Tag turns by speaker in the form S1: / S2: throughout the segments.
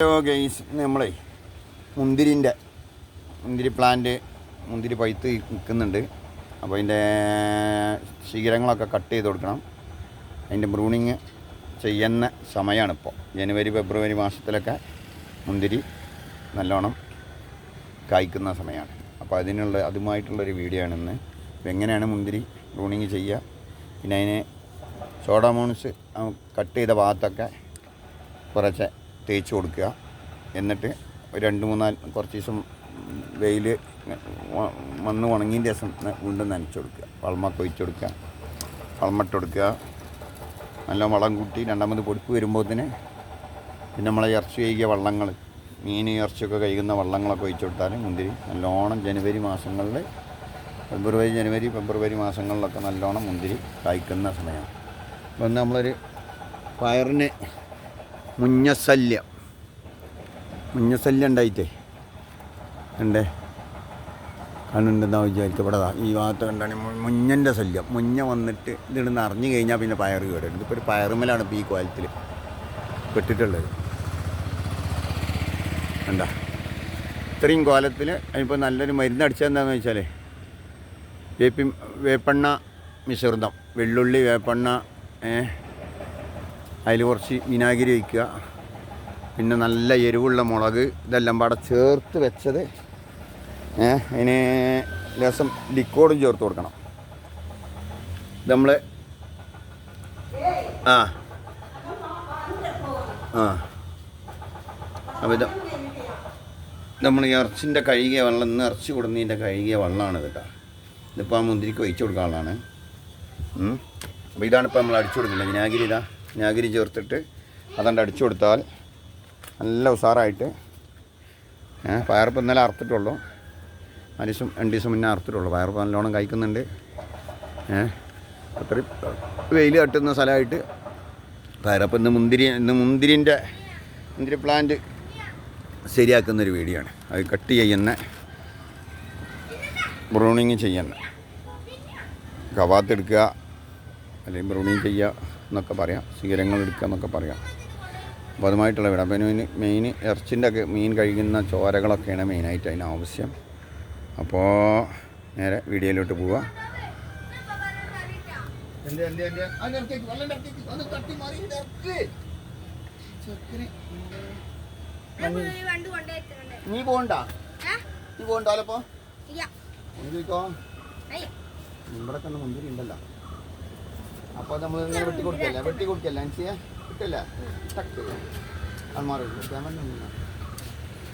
S1: Hello guys നമ്മളെ മുന്തിരിന്റെ മുന്തിരി plant മുന്തിരി പഴുത്ത് നിൽക്കുന്നുണ്ട്. അപ്പോൾ അതിന്റെ ശിഖരങ്ങളൊക്കെ കട്ട് ചെയ്ത് കൊടുക്കണം. അതിന്റെ ബ്രൂണിങ് ചെയ്യുന്ന സമയമാണ് ഇപ്പോൾ. ജനുവരി ഫെബ്രുവരി മാസത്തിലൊക്കെ മുന്തിരി നല്ലോണം കായ്ക്കുന്ന സമയമാണ്. അപ്പോൾ അതിനുള്ള അതുമായിട്ടുള്ളൊരു വീഡിയോ ആണ് ഇന്ന്. അപ്പോൾ എങ്ങനെയാണ് മുന്തിരി ബ്രൂണിങ് ചെയ്യുക? പിന്നെ അതിന് സോഡാമോൺസ് കട്ട് ചെയ്ത ഭാഗത്തൊക്കെ കുറച്ച് തേച്ച് കൊടുക്കുക. എന്നിട്ട് രണ്ട് മൂന്നാൽ കുറച്ച് ദിവസം വെയിൽ വന്ന് ഉണങ്ങിന്റെ ദിവസം വീണ്ടും നനച്ച് കൊടുക്കുക. വളമൊക്കെ ഒഴിച്ച് കൊടുക്കുക. വളമിട്ട് കൊടുക്കുക. നല്ല വളം കൂട്ടി രണ്ടാമത് പൊടിപ്പ് വരുമ്പോഴത്തേന് പിന്നെ നമ്മളെ ഇറച്ചി കഴുകിയ വള്ളങ്ങൾ. മീൻ ഇറച്ചിയൊക്കെ കഴിക്കുന്ന വള്ളങ്ങളൊക്കെ ഒഴിച്ചു കൊടുത്താൽ മുന്തിരി നല്ലോണം ജനുവരി മാസങ്ങളിൽ ഫെബ്രുവരി ജനുവരി ഫെബ്രുവരി മാസങ്ങളിലൊക്കെ നല്ലോണം മുന്തിരി കായ്ക്കുന്ന സമയമാണ്. അപ്പം നമ്മളൊരു പയറിന് മുഞ്ഞശല്യം മുഞ്ഞശല്യം ഉണ്ടായിട്ടേ. ഉണ്ടേ കണ്ണുണ്ടെന്നാ വിചാരിക്കും ഇവിടെ ഈ ഭാഗത്ത് കണ്ടാണ് മുഞ്ഞന്റെ ശല്യം. മുഞ്ഞ വന്നിട്ട് ഇതിടുന്ന് അറിഞ്ഞു കഴിഞ്ഞാൽ പിന്നെ പയർ കയറും ഇതിപ്പോൾ ഒരു പയറുമലാണ് ഇപ്പോൾ ഈ കോലത്തിൽ പെട്ടിട്ടുള്ളത്. എന്താ ഇത്രയും കോലത്തിൽ അതിപ്പോൾ നല്ലൊരു മരുന്ന് അടിച്ചതെന്താണെന്ന് വെച്ചാൽ വേപ്പി വേപ്പെണ്ണ മിശ്രിതം. വെള്ളുള്ളി വേപ്പെണ്ണ അതിൽ കുറച്ച് വിനാഗിരി ഒഴിക്കുക. പിന്നെ നല്ല എരിവുള്ള മുളക് ഇതെല്ലാം പാടെ ചേർത്ത് വെച്ചത് അതിന് ലേശം ലിക്വിഡും ചേർത്ത് കൊടുക്കണം. നമ്മൾ ആ. ആ. അപ്പോൾ ഇത് നമ്മൾ ഇറച്ചിന്റെ കഴുകിയ വെള്ളം ഇന്ന് ഇറച്ചി കൊടുന്നതിന്റെ കഴുകിയ വെള്ളമാണ് കേട്ടോ. ഇതിപ്പോൾ ആ മുന്തിരിക്ക് ഒഴിച്ചു കൊടുക്കാനുള്ളതാണ്. അപ്പോൾ ഇതാണ് ഇപ്പോൾ നമ്മൾ അടിച്ചു കൊടുക്കുന്നത്. വിനാഗിരി ഇതാ. വിനാഗിരി ചേർത്തിട്ട് അതണ്ട് അടിച്ചു കൊടുത്താൽ നല്ല ഉഷാറായിട്ട് പയർപ്പ് ഇന്നലെ അറുത്തിട്ടുള്ളൂ. അഞ്ച് ദിവസം രണ്ട് ദിവസം മുന്നേ അറുത്തിട്ടുള്ളൂ. പയർപ്പ് നല്ലോണം കഴിക്കുന്നുണ്ട്. അത്രയും വെയിൽ തട്ടുന്ന സ്ഥലമായിട്ട് പയറപ്പ് ഇന്ന് മുന്തിരി ഇന്ന് മുന്തിരിന്റെ മുന്തിരി പ്ലാന്റ് ശരിയാക്കുന്നൊരു വീഡിയോ ആണ് അത് കട്ട് ചെയ്യുന്ന ബ്രൂണിങ് ചെയ്യുന്ന കവാത്തെടുക്കുക അല്ലെങ്കിൽ ബ്രൂണിങ് ചെയ്യുക. എന്നൊക്കെ പറയാം ശിഖരങ്ങൾ എടുക്കുക എന്നൊക്കെ പറയാം. അപ്പോൾ അതുമായിട്ടുള്ള വിട. അപ്പോൾ ഇതിന് മെയിൻ ഇറച്ചിന്റെ ഒക്കെ മീൻ കഴിക്കുന്ന ചോരകളൊക്കെയാണ് മെയിനായിട്ട് അതിന് ആവശ്യം. അപ്പോൾ നേരെ വീഡിയോയിലോട്ട് പോവുക നീ പോകണ്ട നീ
S2: അയ്യ.
S1: ഇവിടെ തന്നെ മുന്തിരി ഉണ്ടല്ലോ. അപ്പോൾ നമ്മൾ ഇങ്ങനെ വെട്ടി കൊടുക്കല്ലേ? വെട്ടി കൊടുക്കല്ലേ? അനുസരിച്ച് കിട്ടില്ല ടക്ക്. അന്മാർ ക്യാമറ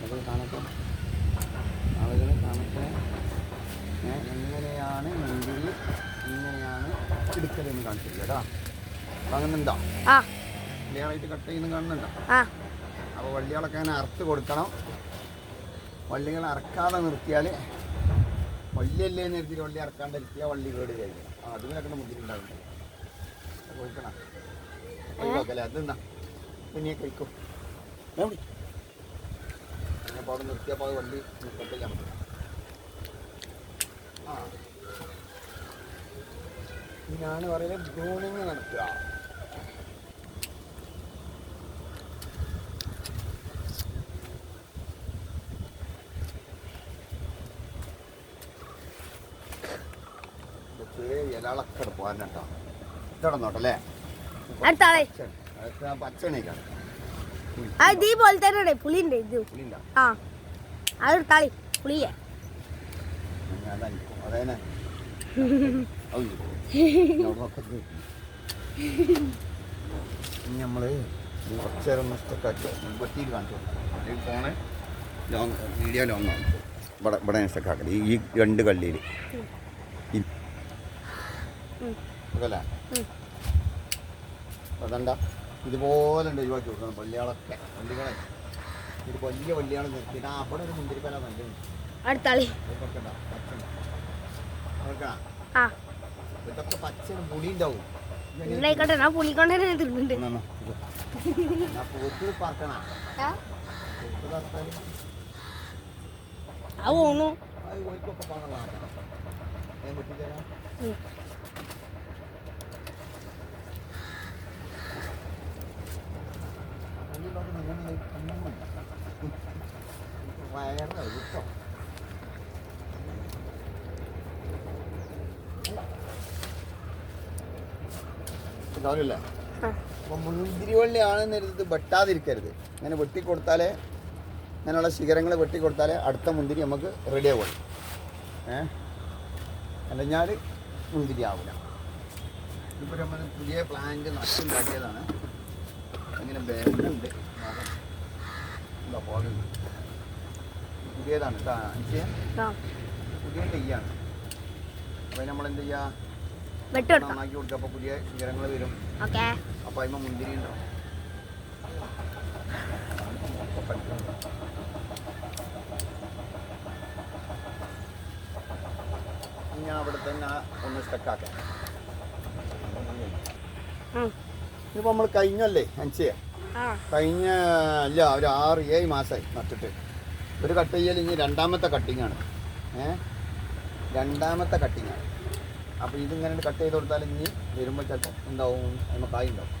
S1: ആളുകൾ കാണട്ടെ. ആളുകൾ കാണട്ടെ. എങ്ങനെയാണ് മുന്തിരി എങ്ങനെയാണ് എടുക്കലെന്ന് കാണിച്ചില്ല കേട്ടോ
S2: വാങ്ങുന്നുണ്ടോ
S1: വള്ളിയാളായിട്ട് കട്ട് ചെയ്യുന്ന കാണുന്നുണ്ടോ?
S2: ആ.
S1: അപ്പോൾ വള്ളികളൊക്കെ അങ്ങനെ അറുത്ത് കൊടുക്കണം. വള്ളികൾ അറക്കാതെ നിർത്തിയാൽ വള്ളിയല്ലേ നിർത്തി നിർത്തിയിട്ട് വള്ളി അറക്കാണ്ടിരിക്കുക നിർത്തിയാൽ വള്ളി കേട് കഴിക്കണം അതിനൊക്കെ മുന്തിരി കൊടുക്കണം. കഴിക്കല്ലേ അതെന്നാ പിന്നെ കഴിക്കും. അപ്പോൾ അവിടെ നിർത്തിയപ്പോൾ അത് ചെയ്യാൻ പറ്റും ആ. ഞാൻ പറയുന്നത് ബ്രൂണിങ് നടത്തുക. ഇലകളൊക്കെ പോകാൻ കേട്ടോ ഇതടന്നോട്ടല്ലേ?
S2: അടുത്ത ആളെ
S1: പച്ചണേക്കാണ്
S2: ആ ഇത് ഈ പോലെ തന്നെ പുളിയുണ്ട് ഇത്.
S1: പുളിണ്ട
S2: ആ. അതെടുത്താളി പുളിയെ.
S1: അതനിക്കും അതേനെ. ഇനി നമ്മൾ കുറച്ചേരം നഷ്ടക്കാക്കി വെട്ടിയിട്ട് കാണിച്ചു ഈ ഫോണ് ലോങ് വീഡിയോ ലോങ് ആണ്. ഇവിടെ ഇവിടെ ഈ രണ്ട് കള്ളിയിൽ. അതല്ലേ. അതണ്ട ഇതുപോലെ ഉണ്ട് ഒഴിവാക്കി കൊടുക്കണം. പള്ളികളൊക്കെ പള്ളികളെ. ഒരു വലിയ പള്ളിയാണ് നിർത്തിയിട്ട് ആ അവിടെ ഒരു മുന്തിരിപ്പല നല്ല
S2: അടുത്താളി.
S1: ഇതൊക്കെ പച്ച പുളി ഉണ്ടാവും.
S2: ആയിക്കോട്ടെ ഞാൻ പുളിക്കൊണ്ട് തന്നെ തിരുന്നുണ്ട്
S1: പോത്ത് പറക്കണ.
S2: ആ. പോണു
S1: അത് ഓൽക്കൊക്കെ പാടുള്ളതാണ് ഞാൻ കാര്യമില്ല അപ്പോൾ മുന്തിരിവള്ളിയാണെന്ന് എടുത്ത് വെട്ടാതിരിക്കരുത്. അങ്ങനെ വെട്ടിക്കൊടുത്താലേ ഇങ്ങനെയുള്ള ശിഖരങ്ങൾ വെട്ടിക്കൊടുത്താലേ അടുത്ത മുന്തിരി നമുക്ക് റെഡി ആവുള്ളൂ. ഏഹ് അല്ലഞ്ഞാൽ മുന്തിരി ആവില്ല ഇപ്പോൾ നമ്മൾ പുതിയ പ്ലാന്റ് നട്ടുണ്ടാക്കിയതാണ്. അങ്ങനെ ബാഗുണ്ട് കേട്ടോ എനിക്ക്
S2: ആ.
S1: പുതിയ തെയ്യാണ് അപ്പോൾ നമ്മൾ എന്ത് ചെയ്യുക
S2: വെട്ടുകൊടുക്കാം
S1: നന്നാക്കി കൊടുക്കുക അപ്പോൾ പുതിയ ശിഖരങ്ങൾ വരും.
S2: അപ്പൊ
S1: അപ്പോൾ അതിമ്മ മുന്തിരി ഉണ്ടാവും ഞാൻ അവിടെ തന്നെ ഒന്ന് സ്റ്റക്കാക്കാം
S2: ഉം.
S1: ഇതിപ്പോൾ നമ്മൾ കഴിഞ്ഞല്ലേ അഞ്ചേ കഴിഞ്ഞ അല്ല ഒരു ആറ് ഏഴ് മാസമായി നട്ടിട്ട്. ഒരു കട്ട് ചെയ്യൽ ഇനി രണ്ടാമത്തെ കട്ടിങ്ങാണ് ഏ? രണ്ടാമത്തെ കട്ടിങ്ങാണ് അപ്പോൾ ഇതിങ്ങനെ കട്ട് ചെയ്ത് കൊടുത്താൽ ഇനി വരുമ്പോൾ ചിലപ്പോൾ എന്താവും? അതിന് കായ് ഉണ്ടാവും.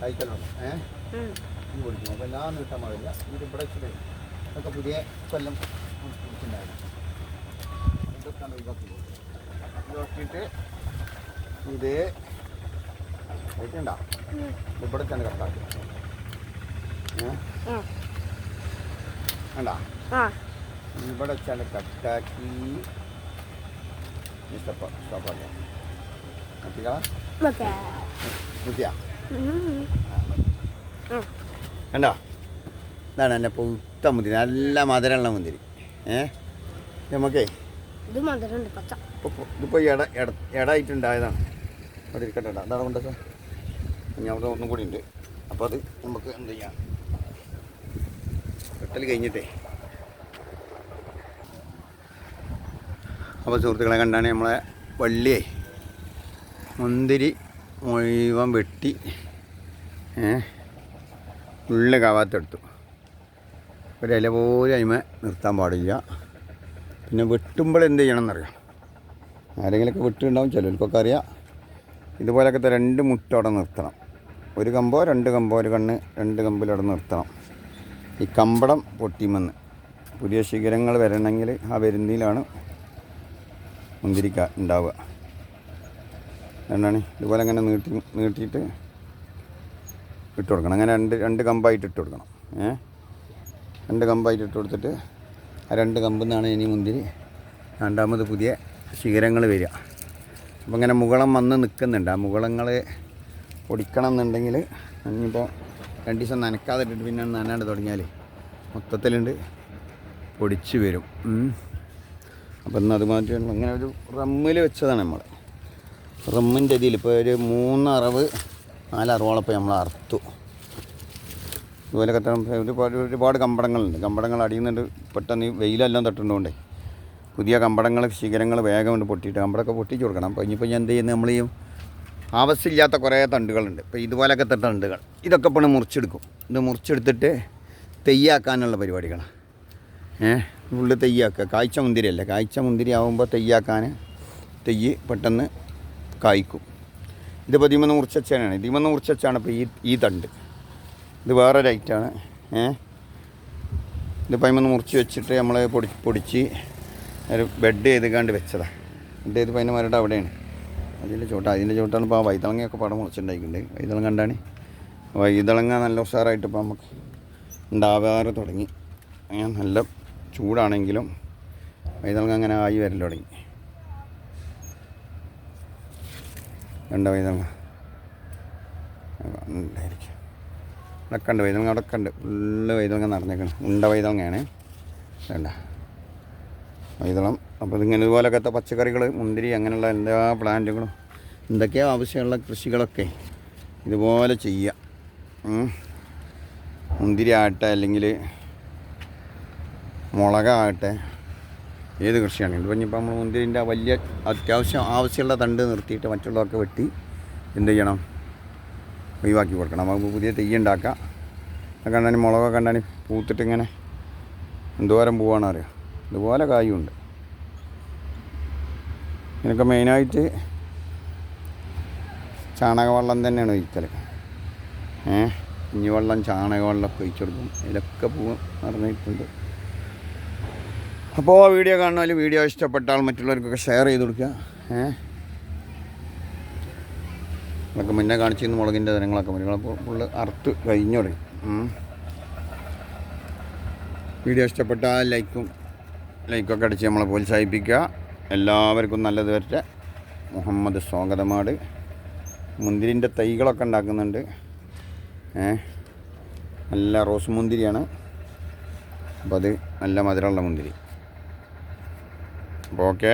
S1: കായ്ക്കലുണ്ടാവും ഏ. ഇത് പൊടിക്കും. അപ്പോൾ എല്ലാം നീട്ടാൻ പാടില്ല. ഇത് ഇവിടെ വെച്ചിട്ട് ഇതൊക്കെ പുതിയ കൊല്ലം പിടിച്ചിട്ടുണ്ടായിരുന്നു ഒഴിവാക്കി. ഇത്
S2: കഴിക്കണ്ട.
S1: ഇവിടെ തന്നെ കട്ടാക്കി ഏ?
S2: ആ.
S1: കണ്ടാ? ഇവിടെ ചില കട്ടാക്കി. കണ്ടോ? ഇതാണ് എന്റെ പുത്ത മുന്തിരി. നല്ല മധുരമുള്ള മുന്തിരി. ഏ? നമുക്കേ ഇതിപ്പോൾ ഇട ഇട ഇടായിട്ടുണ്ടായതാണ് അവിടെ ഇരിക്കട്ടെ. അതാണ് കൊണ്ടത് ഞാൻ അവിടെ ഒന്നും കൂടി ഉണ്ട്. അപ്പോൾ അത് നമുക്ക് എന്ത് ചെയ്യാം? വെട്ടൽ കഴിഞ്ഞിട്ടേ. അപ്പോൾ സുഹൃത്തുക്കളെ കണ്ടാണ് നമ്മളെ വള്ളിയെ മുന്തിരി മുഴുവൻ വെട്ടി ഉള്ളിൽ ഉള്ള കാവാത്തെടുത്തു. ഒരു ഇല പോലും അതിമ നിർത്താൻ പാടില്ല. പിന്നെ വെട്ടുമ്പോൾ എന്ത് ചെയ്യണം എന്നറിയാം ആരെങ്കിലുമൊക്കെ വെട്ടുണ്ടാവും ചിലർക്കൊക്കെ അറിയാം. ഇതുപോലൊക്കെ രണ്ട് മുട്ട അവിടെ നിർത്തണം. ഒരു കമ്പോ രണ്ട് കമ്പോ ഒരു കണ്ണ് രണ്ട് കമ്പിലവിടെ നിർത്തണം. ഈ കമ്പളം പൊട്ടിമെന്ന്. പുതിയ ശിഖരങ്ങൾ വരണമെങ്കിൽ ആ വരുന്നതിലാണ് മുന്തിരിക്ക ഉണ്ടാവുക. എന്താണ് ഇതുപോലെ അങ്ങനെ നീട്ടി നീട്ടിയിട്ട് ഇട്ട് കൊടുക്കണം. അങ്ങനെ രണ്ട് രണ്ട് കമ്പായിട്ട് ഇട്ട് കൊടുക്കണം. ഏ? രണ്ട് കമ്പായിട്ട് ഇട്ട് കൊടുത്തിട്ട് ആ രണ്ട് കമ്പിൽ നിന്നാണ് ഇനി മുന്തിരി രണ്ടാമത് പുതിയ ശിഖരങ്ങൾ വരിക. അപ്പം ഇങ്ങനെ മുകളം വന്ന് നിൽക്കുന്നുണ്ട്. ആ മുകളങ്ങൾ പൊടിക്കണം എന്നുണ്ടെങ്കിൽ ഇനിയിപ്പോൾ രണ്ട് ദിവസം നനക്കാതെ ഇട്ടിട്ട് പിന്നെ നനാണ്ട് തുടങ്ങിയാൽ മൊത്തത്തിലുണ്ട്. പൊടിച്ച് വരും. അപ്പം ഇന്ന് അത് മാറ്റി അങ്ങനെ ഒരു റമ്മിൽ വെച്ചതാണ് നമ്മൾ റമ്മിന്റെ ഇതിൽ ഇപ്പോൾ ഒരു മൂന്ന് അറവ് അറവോളപ്പം നമ്മൾ അറുത്തു ഇതുപോലെ കത്തണം ഒരുപാട് ഒരുപാട് കമ്പടങ്ങളുണ്ട്. കമ്പടങ്ങൾ അടിയുന്നുണ്ട് പെട്ടെന്ന് വെയിലെല്ലാം തട്ടുന്നതുകൊണ്ടേ പുതിയ കമ്പടങ്ങൾ ശിഖരങ്ങൾ വേഗം കൊണ്ട് പൊട്ടിയിട്ട് കമ്പടമൊക്കെ പൊട്ടിച്ച് കൊടുക്കണം. അപ്പോൾ ഇനിയിപ്പോൾ ഞാൻ എന്ത് ചെയ്യുന്നത് നമ്മൾ ഈ ആവശ്യമില്ലാത്ത കുറേ തണ്ടുകളുണ്ട്. ഇപ്പോൾ ഇതുപോലൊക്കെ തണ്ടുകൾ. ഇതൊക്കെ പണി മുറിച്ചെടുക്കും. ഇത് മുറിച്ചെടുത്തിട്ട് തെയ്യാക്കാനുള്ള പരിപാടികളാണ് ഏഹ് ഉള്ളിൽ തെയ്യാക്കുക. മുന്തിരി മുന്തിരിയല്ലേ? കാഴ്ച മുന്തിരി ആകുമ്പോൾ തെയ്യാക്കാൻ തെയ്യ് പെട്ടെന്ന് കായ്ക്കും. ഇത് പതിമൂന്ന് മുറിച്ചാണ് ഇതിമൂന്ന് മുറിച്ചാണ് ഇപ്പോൾ ഈ ഈ തണ്ട്. ഇത് വേറെ ഐറ്റമാണ് ഏ? ഇത് പതിമൂന്ന് മുറിച്ച് വെച്ചിട്ട് നമ്മൾ പൊടി പൊടിച്ച് ബെഡ് ചെയ്ത് കണ്ട് വെച്ചതാണ് ബെഡ് ചെയ്ത് പതിന് മരട് അവിടെയാണ്. അതിന്റെ ചോട്ട അതിന്റെ ചോട്ടാണ് ഇപ്പോൾ ആ വൈതളങ്ങയൊക്കെ പടം മുറിച്ചിട്ടുണ്ടായിട്ടുണ്ട് വൈതളങ്ങ കണ്ടാണ്? വൈതളങ്ങ നല്ല ഉഷാറായിട്ട് ഇപ്പോൾ നമുക്ക് ഉണ്ടാവാറ് തുടങ്ങി. അങ്ങനെ നല്ല ചൂടാണെങ്കിലും വൈതളങ്ങ അങ്ങനെ ആയി വരൽ തുടങ്ങി. കണ്ട വൈതളങ്ങ? ഉണ്ടായിരിക്കും. അടക്ക ഉണ്ട് വൈതളങ്ങ അവിടെ കണ്ട് ഫുള്ള് വൈതളങ്ങ നിറഞ്ഞേക്കണം ഉണ്ട വൈതളങ്ങയാണ്. വേണ്ട വൈതളം അപ്പോൾ ഇതിങ്ങനെ ഇതുപോലൊക്കെ പച്ചക്കറികൾ മുന്തിരി അങ്ങനെയുള്ള എല്ലാ പ്ലാന്റുകളും എന്തൊക്കെയാ ആവശ്യമുള്ള കൃഷികളൊക്കെ ഇതുപോലെ ചെയ്യാം. മുന്തിരി ആകട്ടെ അല്ലെങ്കിൽ മുളകാകട്ടെ ഏത് കൃഷിയാണെങ്കിലും ഇത് ഇനിയിപ്പോൾ നമ്മൾ മുന്തിരിന്റെ വലിയ അത്യാവശ്യം ആവശ്യമുള്ള തണ്ട് നിർത്തിയിട്ട് മറ്റുള്ളതൊക്കെ വെട്ടി എന്ത് ചെയ്യണം? ഒഴിവാക്കി കൊടുക്കണം. നമുക്ക് പുതിയ തെയ്യ് ഉണ്ടാക്കാം. കണ്ടാണ് മുളകൊക്കെ കണ്ടാണ് പൂത്തിട്ട് ഇങ്ങനെ എന്തോരം പൂവാണ് അറിയാം ഇതുപോലെ കായുണ്ട്. ഇതിനൊക്കെ മെയിനായിട്ട് ചാണകവെള്ളം തന്നെയാണ് ഒഴിക്കൽ ഏ ഇഞ്ഞിവെള്ളം ചാണകവെള്ളമൊക്കെ ഒഴിച്ചു കൊടുക്കും. ഇതിലൊക്കെ പൂ നടന്നിട്ടുണ്ട് അപ്പോൾ വീഡിയോ കാണുന്നതിൽ വീഡിയോ ഇഷ്ടപ്പെട്ടാൽ മറ്റുള്ളവർക്കൊക്കെ ഷെയർ ചെയ്ത് കൊടുക്കുക. ഏ നമുക്ക് മുന്നേ കാണിച്ചിരുന്ന മുളകിന്റെ തരങ്ങളൊക്കെ മുരുകളപ്പോൾ ഫുള്ള് അറുത്ത് കഴിഞ്ഞു തുടങ്ങി. വീഡിയോ ഇഷ്ടപ്പെട്ടാൽ ലൈക്കും ലൈക്കൊക്കെ അടിച്ച് നമ്മളെ പ്രോത്സാഹിപ്പിക്കുക. എല്ലാവർക്കും നല്ലത് വരട്ടെ. മുഹമ്മദ് സ്വാഗതമാട് മുന്തിരിന്റെ തൈകളൊക്കെ ഉണ്ടാക്കുന്നുണ്ട്. നല്ല റോസ് മുന്തിരിയാണ്. അപ്പോൾ അത് നല്ല മധുരമുള്ള മുന്തിരി. അപ്പോൾ ഓക്കെ.